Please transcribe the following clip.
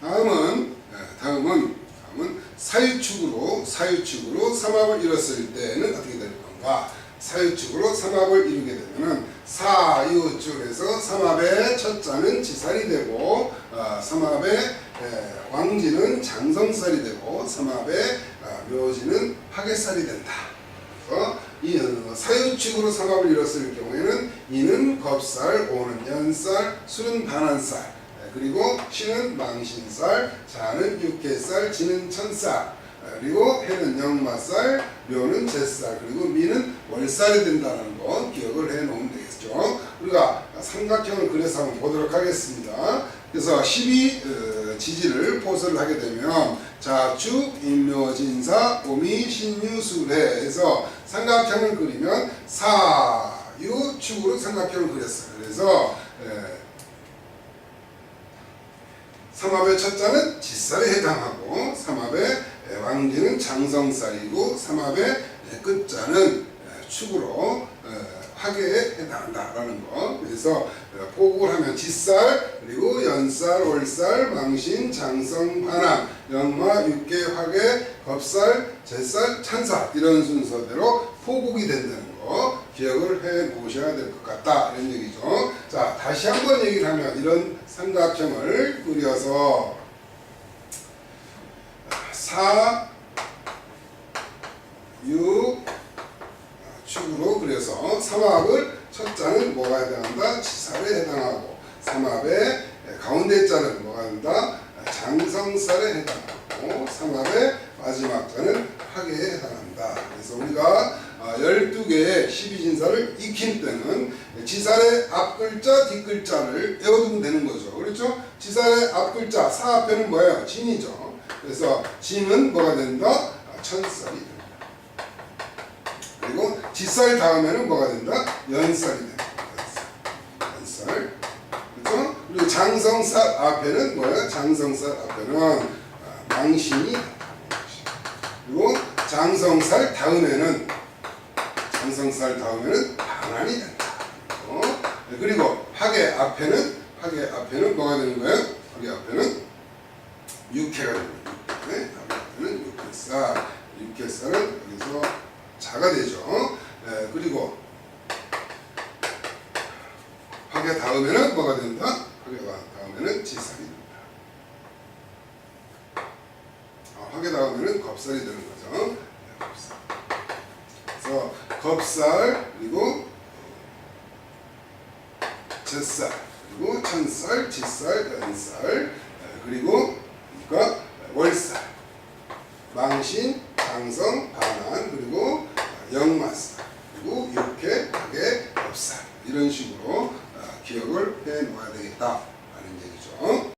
다음은 예, 다음은 다음은 사유축으로 사유축으로 삼합을 이뤘을 때는 어떻게 될 건가? 사유축으로 삼합을 이루게 되면은 사유축에서 삼합의 첫 자는 지살이 되고 어, 삼합의 에, 왕지는 장성살이 되고 삼합의 어, 묘지는 화개살이 된다. 그래서 이 어, 사유축으로 삼합을 이뤘을 경우에는 이는 겁살, 오는 연살, 술은 반한살, 에, 그리고 신은 망신살, 자는 육개살, 지는 천살, 에, 그리고 해는 영마살, 묘는 제살, 그리고 미는 월살이 된다는 거 기억을 해 놓으면 되겠죠. 우리가 삼각형을 그려서 한번 보도록 하겠습니다. 그래서 12 어, 지지를 포설을 하게 되면 자축, 인묘진사, 오미, 신유, 수례 해서 삼각형을 그리면 사유축으로 삼각형을 그렸어요. 그래서 에, 삼합의 첫 자는 지살에 해당하고 삼합의 왕지는 장성살이고 삼합의 끝자는 축으로 화계에 해당한다라는 거. 그래서 포국을 하면 지살 그리고 연살, 월살, 망신, 장성, 반항, 연마, 육계, 화계, 겁살, 제살, 찬살 이런 순서대로 포국이 된다는 거 기억을 해 놓으셔야 될 것 같다 이런 얘기죠. 자 다시 한번 얘기를 하면 이런 삼각형을 그려서 사, 유, 축으로 그려서 삼합을 첫 자는 뭐가 해당한다? 지살에 해당하고 삼합의 가운데 자는 뭐가 된다? 장성살에 해당하고 삼합의 마지막 자는 화계에 해당한다. 그래서 우리가 12개의 12진사를 익힌 때는 지살의 앞글자, 뒷글자를 외워두면 되는 거죠. 그렇죠? 지살의 앞글자, 사 앞에는 뭐예요? 진이죠. 그래서 진은 뭐가 된다? 아, 천살이 된다. 그리고 지살 다음에는 뭐가 된다? 연살이 된다. 연살. 연살. 그렇죠? 그리고 장성살 앞에는 뭐야? 장성살 앞에는 아, 망신이. 그리고 장성살 다음에는 장성살 다음에는 반환이 된다. 어? 그리고 화계 앞에는 화계 앞에는 뭐가 되는 거예요? 화계 앞에는 육회가 되는 거예요. 네? 앞에는 육회살. 육회살은 여기서 자가 되죠. 네, 그리고 화계 다음에는 뭐가 된다? 화계가 다음에는 지살이 된다. 아, 화계 다음에는 겁살이 되는 거죠. 네, 겁살. 그래서 겁살 그리고 젖살 그리고 천살, 지살, 연살 에, 그리고 그러니까 월살, 망신, 장성, 반환 그리고 영마살 그리고 육회, 박에, 겁살. 이런 식으로